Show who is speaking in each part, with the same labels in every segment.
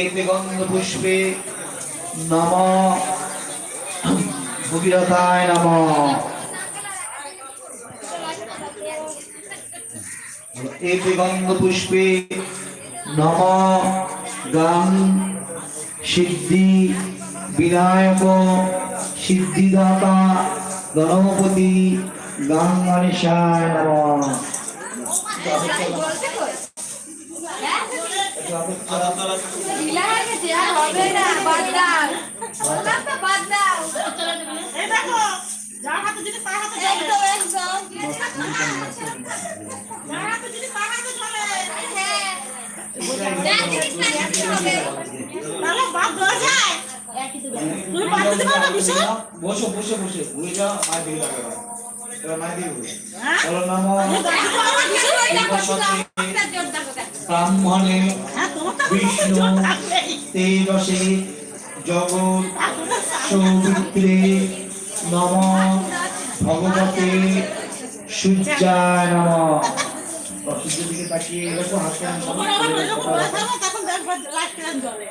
Speaker 1: এতে গন্ধ পুষ্পে নম। ভগীরথায় নম। এতে গন্ধ পুষ্পে নম গাং সিদ্ধি বিনায়ক সিদ্ধিদাতা গণপতি গাং গণেশায় নম।
Speaker 2: হয়ে?
Speaker 1: বসো বসে বসে। ঘুরে যা মায়ের দিকে তাকাবে এবার মায়ের দিকে ঘুরে নম। ব্রাহ্মণে বিষ্ণু তেজসে জগৎ সৌমিত্রে নম ভগবতে সূর্যায় নম।
Speaker 3: তোমার আবার এরকম জ্বলে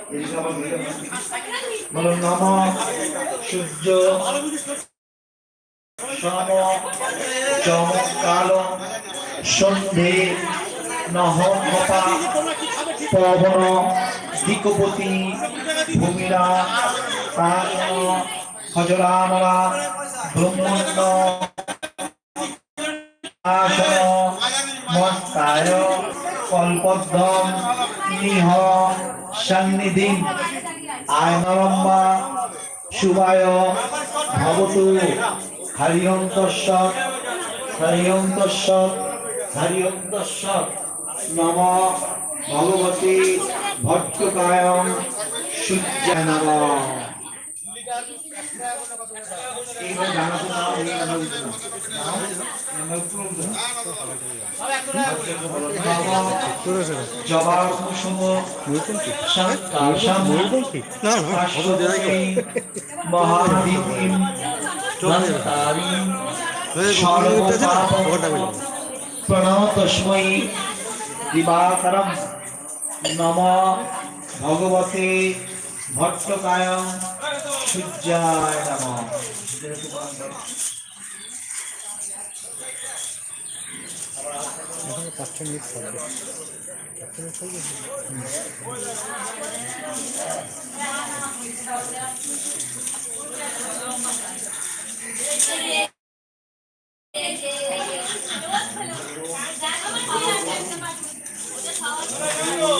Speaker 1: বলো। নম সূর্য সম চমৎকাল সন্ধে নহ কপা পবন দিকপতি ভূমিরা কারণ হজরামরা ব্রহ্মণ্য আসন মস্তায় কল্পদ্ম নিহ সন্নিধি আয়নরম্বা শুভায় ভবতু হরিয়ন্তস্য হরিয়ন্তস্য হরিয়ন্তস্য নম ভগবতী ভট্টকায় সূর্য নম এইবার জানা তো না এই আমরা বুঝতে না। আমরা উত্তর বলব না। জবা কুসুম শান্তাশাম কাশ্যপী মহাদিতিম দন্তারিম সর্বপাপ প্রণতস্মৈ দিবাকরম নম ভগবতে ভট্টকায় সূর্যায় নম। নিয়ে এইটা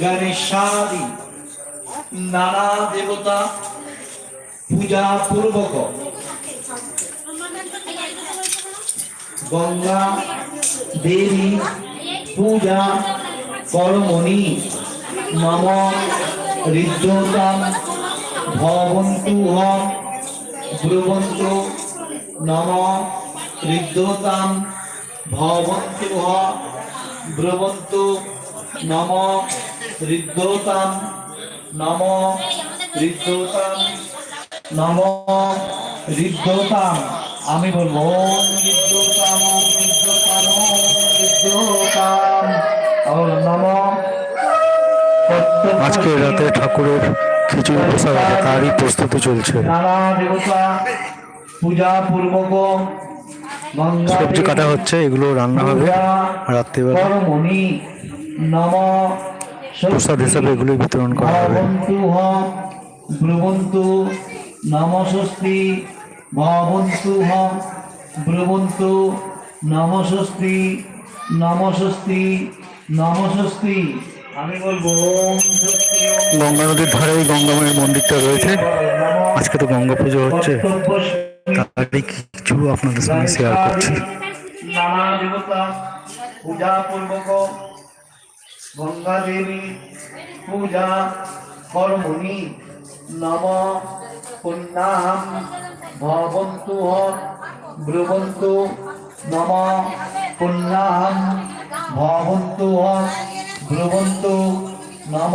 Speaker 1: গণেশাদি নানা দেবতা পূজা পূর্বক। গঙ্গা, দেবী, পূজা, কর্মণি মম হৃদ্যতাম ভবন্তু ব্রুবন্তু নম হৃদ্যতাম ভবন্তু ব্রুবন্তু নম হৃদ্যতাম নম হৃদ্যতাম নম হৃদ্যতাম আমি বলব হৃদ্যতাম হৃদ্যতাম হৃদ্যতাম আর নম
Speaker 4: আজকে রাতে ঠাকুরের খিচুড়ি প্রসাদ আছে তারই প্রস্তুতি চলছে।
Speaker 1: নানা দেবতা পূজা পূর্বক
Speaker 4: সবজি কাটা হচ্ছে এগুলো রান্না হবে রাত্রিবেলা। প্রসাদ হিসাবে এগুলোই বিতরণ করা হবে।
Speaker 1: ব্রুবন্তু নম স্বস্তি ভবন্তু হ ব্রুবন্তু নম স্বস্তি নম স্বস্তি নম স্বস্তি আমি বলব
Speaker 4: গঙ্গা নদীর ধারেই গঙ্গামায়ের মন্দিরটা রয়েছে। আজকে তো গঙ্গা পুজো হচ্ছে। তারই কিছু আপনাদের সঙ্গে শেয়ার করছি।
Speaker 1: নানা দেবতা পূজা পূর্বক গঙ্গা দেবী পূজা কর্মণি নম পুণ্যাহম ভবন্তু ব্রুবন্তু নম পুণ্যাহম ভবন্তু ব্রুবন্তু নম